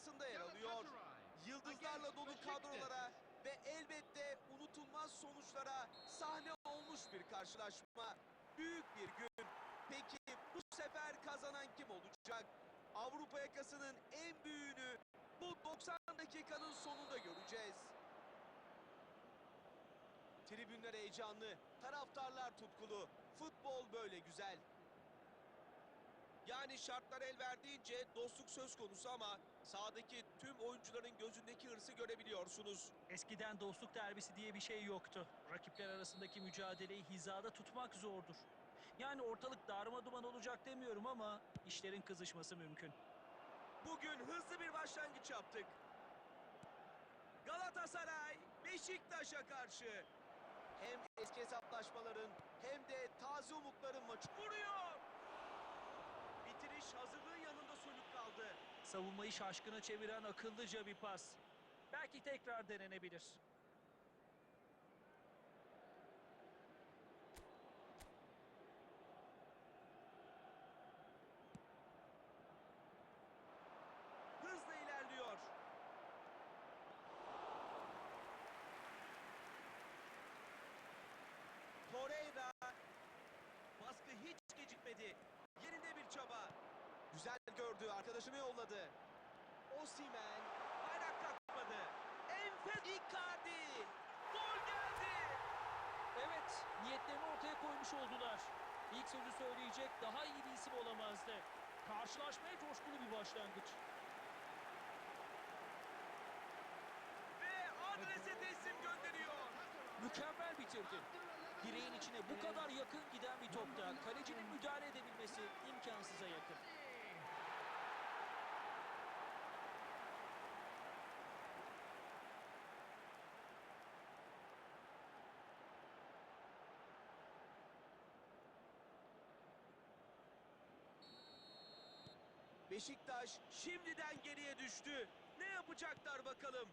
arasında yer alıyor. Yıldızlarla dolu kadrolara ve elbette unutulmaz sonuçlara sahne olmuş bir karşılaşma. Büyük bir gün. Peki bu sefer kazanan kim olacak? Avrupa yakasının en büyüğünü bu 90 dakikanın sonunda göreceğiz. Tribünler heyecanlı, taraftarlar tutkulu. Futbol böyle güzel. Yani şartlar el verdiğince dostluk söz konusu ama sahadaki tüm oyuncuların gözündeki hırsı görebiliyorsunuz. Eskiden dostluk derbisi diye bir şey yoktu. Rakipler arasındaki mücadeleyi hizada tutmak zordur. Yani ortalık darma duman olacak demiyorum ama işlerin kızışması mümkün. Bugün hızlı bir başlangıç yaptık. Galatasaray Beşiktaş'a karşı hem eski hesaplaşmaların hem de taze umutların maçı vuruyor. Bitiriş hazırlığın yanında sönük kaldı. Savunmayı şaşkına çeviren akıllıca bir pas. Belki tekrar denenebilir. Hızla ilerliyor. Torreira baskı hiç gecikmedi. Yerinde bir çaba. Güzel gördü, arkadaşını yolladı. Osimhen bayrak kalkmadı. Enfes Icardi. Gol geldi. Evet, niyetlerini ortaya koymuş oldular. İlk sözü söyleyecek daha iyi bir isim olamazdı. Karşılaşmaya coşkulu bir başlangıç. Ve adrese teslim gönderiyor. Mükemmel bitirdi. Direğin içine bu kadar yakın giden bir topta kalecinin müdahale edebilmesi imkansıza yakın. Beşiktaş şimdiden geriye düştü. Ne yapacaklar bakalım.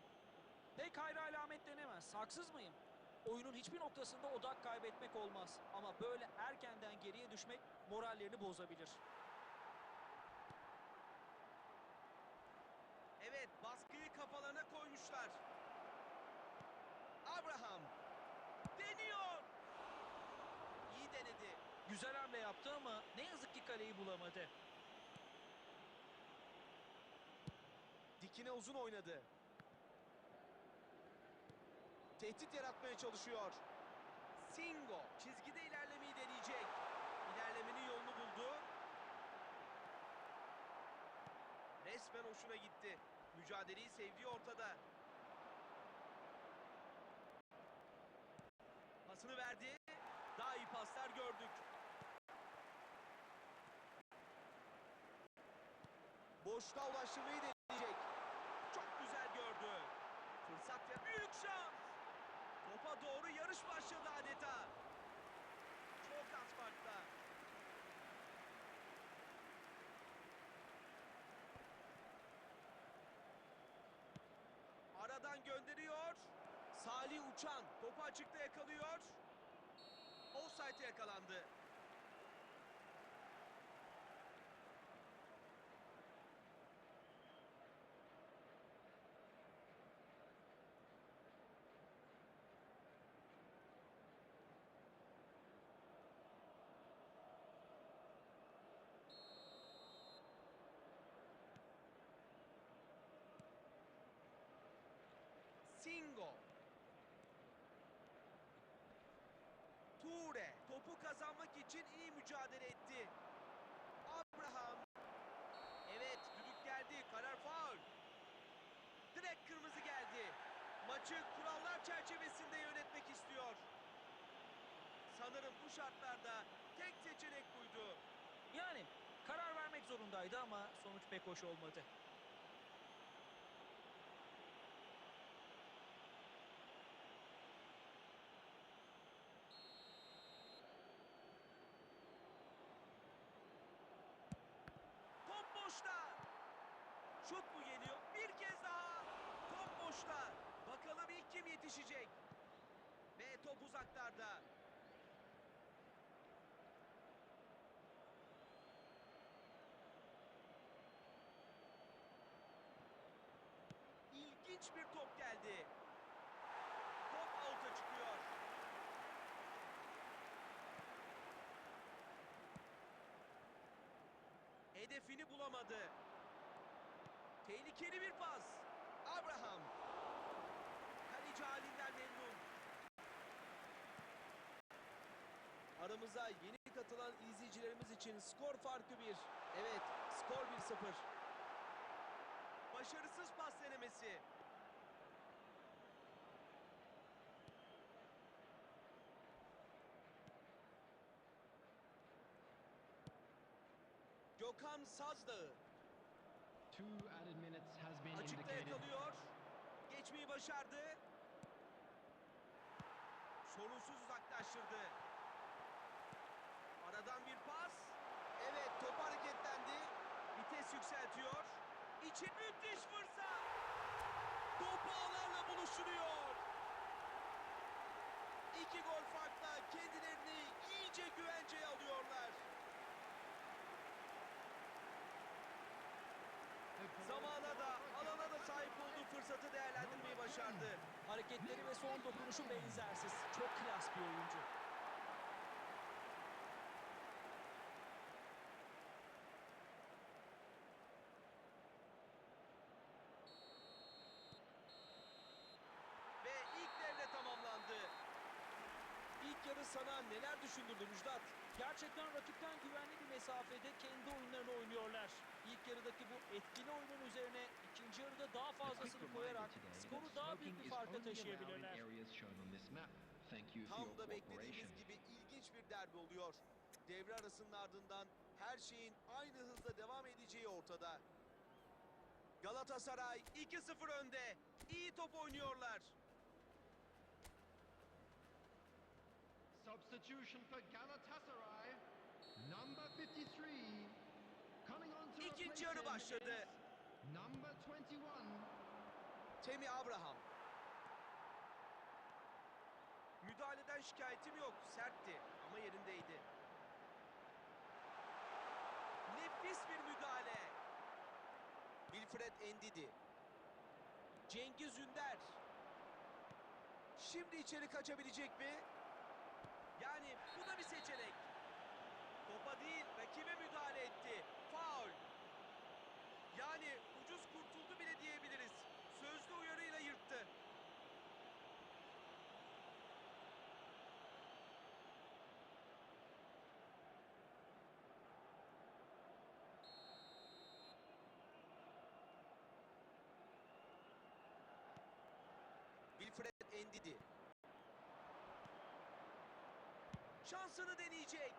Pek hayra alamet denemez. Haksız mıyım? Oyunun hiçbir noktasında odak kaybetmek olmaz. Ama böyle erkenden geriye düşmek morallerini bozabilir. Evet baskıyı kafalarına koymuşlar. Abraham deniyor. İyi denedi. Güzel hamle yaptı ama ne yazık ki kaleyi bulamadı. Dikine uzun oynadı. Tehdit yaratmaya çalışıyor. Singo çizgide ilerlemeyi deneyecek. İlerlemenin yolunu buldu. Resmen hoşuna gitti. Mücadeleyi sevdiği ortada. Pasını verdi. Daha iyi paslar gördük. Boşluğa ulaştırmayı deneyecek. Çok güzel gördü. Fırsat ya büyük şans. Topa doğru yarış başladı adeta. Çok az farkla. Aradan gönderiyor. Salih Uçan topu açıkta yakalıyor. Offside'e yakalandı. Singo. Ture topu kazanmak için iyi mücadele etti. Abraham. Evet düdük geldi. Karar faul. Direkt kırmızı geldi. Maçı kurallar çerçevesinde yönetmek istiyor. Sanırım bu şartlarda tek seçenek buydu. Yani karar vermek zorundaydı ama sonuç pek hoş olmadı. Top boşta. Şut mu geliyor? Bir kez daha. Top boşta. Bakalım ilk kim yetişecek? Ve top uzaklarda. İlginç bir top geldi. Top out'a çıkıyor. Hedefini bulamadı. Tehlikeli bir pas. Abraham. Kaleci halinden memnun. Aramıza yeni katılan izleyicilerimiz için skor farkı bir. Evet, skor 1-0. Başarısız pas denemesi. Gökhan Sazdağı açıkta indicated. yakalıyor. Geçmeyi başardı. Sorunsuz uzaklaştırdı. Aradan bir pas. Evet top hareketlendi. Vites yükseltiyor. İçin müthiş fırsat. Top ağlarla buluşturuyor. İki gol farkla kendilerini iyice güvenceye alıyorlar. Zamana da alana da sahip olduğu fırsatı değerlendirmeyi başardı. Hareketleri ve son dokunuşu benzersiz. Çok klas bir oyuncu. Ve ilk devre tamamlandı. İlk yarı sana neler düşündürdü Müjdat? Gerçekten rakipten güvenli bir mesafede kendi oyunlarını oynuyorlar. İlk yarıdaki bu etkili oyunun üzerine ikinci yarıda daha fazlasını koyarak skoru daha büyük bir farka taşıyabilirler. Tam da beklediğimiz gibi ilginç bir derbi oluyor. Devre arasının ardından her şeyin aynı hızda devam edeceği ortada. Galatasaray 2-0 önde. İyi top oynuyorlar. Substitution for Galatasaray. Number 53. Coming on to İkinci yarı başladı. Number 21. Temi Abraham. Müdahaleden şikayetim yok. Sertti ama yerindeydi. Nefis bir müdahale. Wilfred Endidi. Cengiz Ünder. Şimdi içeri kaçabilecek mi? Bu da bir seçenek. Topa değil rakibe müdahale etti. Faul. Yani ucuz kurtuldu bile diyebiliriz. Sözlü uyarıyla yırttı. Wilfred Endidi. Şansını deneyecek.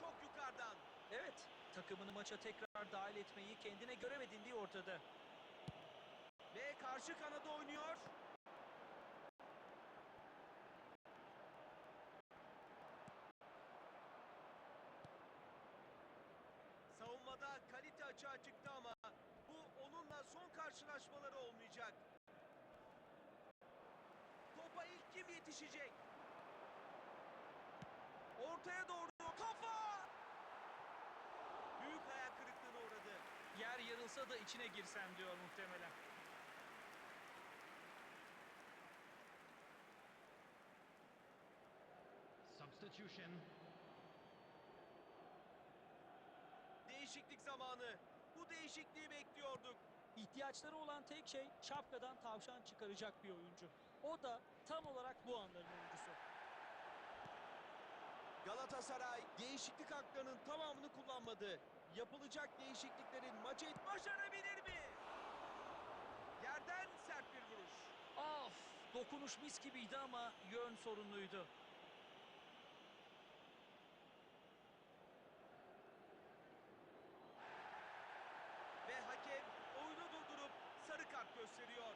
Çok yukarıdan. Evet, takımını maça tekrar dahil etmeyi kendine göremediği ortada. Ve karşı kanada oynuyor. Savunmada kalite açığa çıktı ama bu onunla son karşılaşmaları olmayacak. Topa ilk kim yetişecek? Ortaya doğru kafa! Büyük hayal kırıklığına uğradı. Yer yarılsa da içine girsem diyor muhtemelen. Substitution. Değişiklik zamanı. Bu değişikliği bekliyorduk. İhtiyaçları olan tek şey şapkadan tavşan çıkaracak bir oyuncu. O da tam olarak bu anların oyuncusu. Galatasaray değişiklik haklarının tamamını kullanmadı. Yapılacak değişikliklerin maçı başarabilir mi? Yerden sert bir vuruş. Of! Dokunuş mis gibiydi ama yön sorunluydu. Ve hakem oyunu durdurup sarı kart gösteriyor.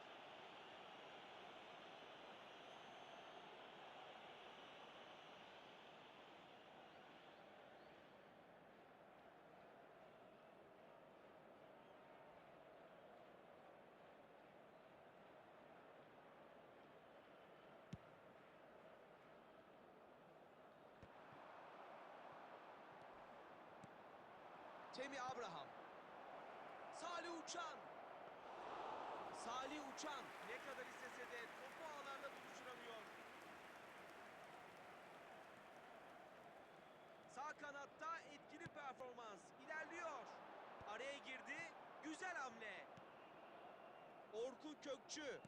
Temi Abraham. Salih Uçan. Salih Uçan ne kadar istese de topu ağlarla buluşturamıyor. Sağ kanatta etkili performans ilerliyor. Araya girdi. Güzel hamle. Orkun Kökçü.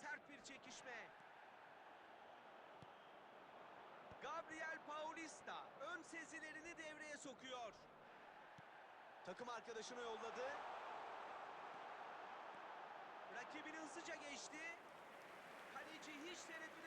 Sert bir çekişme. Sezilerini devreye sokuyor. Takım arkadaşına yolladı. Rakibini hızlıca geçti. Kaleci hiç tereddüt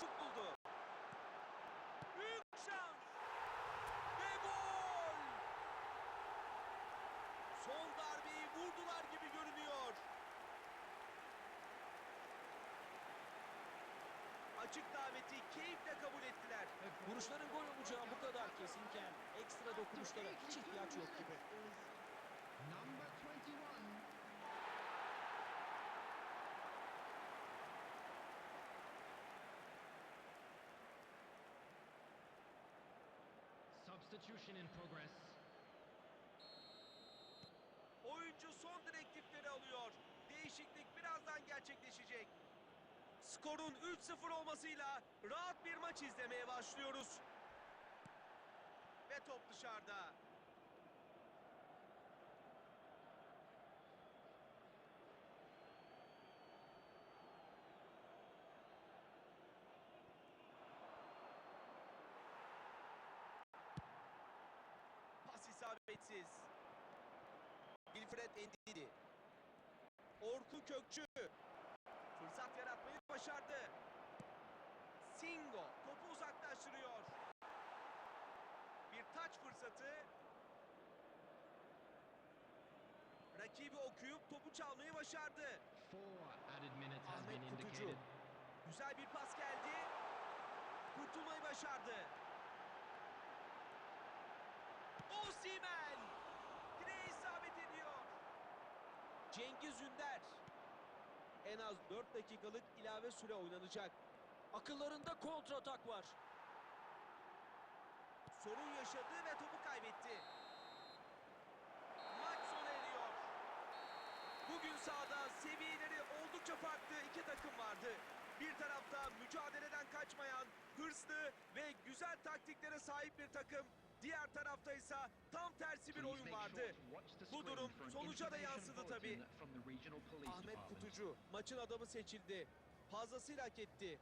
Boşluk buldu. Büyük şans. Ve gol. Son darbeyi vurdular gibi görünüyor. Açık daveti keyifle kabul ettiler. Vuruşların gol olacağı bu kadar kesinken ekstra dokunuşlara hiç ihtiyaç yok gibi. Number 21. Substitution in progress. Oyuncu son direktifleri alıyor. Değişiklik birazdan gerçekleşecek. Skorun 3-0 olmasıyla rahat bir maç izlemeye başlıyoruz. Ve top dışarıda. Pas isabetsiz. Wilfred Endidi. Orkun Kökçü. Fırsat yaratmayı başardı. Singo topu uzaklaştırıyor. Bir taç fırsatı. Rakibi okuyup topu çalmayı başardı. Ahmet Kutucu. Güzel bir pas geldi. Kurtulmayı başardı. Osimhen! Direğe isabet ediyor. Cengiz Ünder. En az 4 dakikalık ilave süre oynanacak. Akıllarında kontratak var. Sorun yaşadı ve topu kaybetti. Maç sona eriyor. Bugün sahada seviyeleri oldukça farklı iki takım vardı. Bir tarafta mücadeleden kaçmayan, hırslı ve güzel taktiklere sahip bir takım. Diğer tarafta ise tam tersi bir oyun vardı. Bu durum sonuca da yansıdı tabii. Ahmet. Kutucu maçın adamı seçildi. Fazlasıyla hak etti.